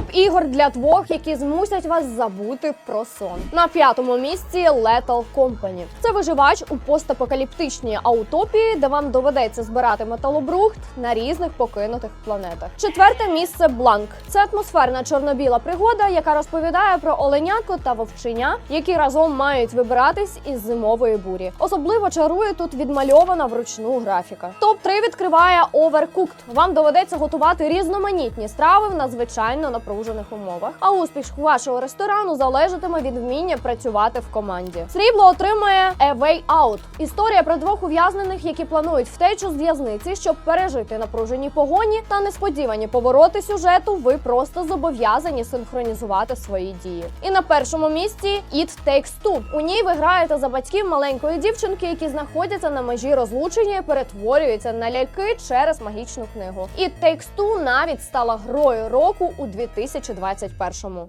Топ ігор для двох, які змусять вас забути про сон. На п'ятому місці Lethal Company. Це виживач у постапокаліптичній аутопії, де вам доведеться збирати металобрухт на різних покинутих планетах. Четверте місце Бланк. Це атмосферна чорно-біла пригода, яка розповідає про оленятко та вовчиня, які разом мають вибиратись із зимової бурі. Особливо чарує тут відмальована вручну графіка. Топ 3 відкриває Overcooked. Вам доведеться готувати різноманітні страви в надзвичайно напружених умовах. А успіх вашого ресторану залежатиме від вміння працювати в команді. Срібло отримує A Way Out. Історія про двох ув'язнених, які планують втечу з в'язниці, щоб пережити напружені погоні та несподівані повороти сюжету. Ви просто зобов'язані синхронізувати свої дії. І на першому місці It Takes Two. У ній ви граєте за батьків маленької дівчинки, які знаходяться на межі розлучення і перетворюються на ляльки через магічну книгу. It Takes Two навіть стала грою року у 2021-му.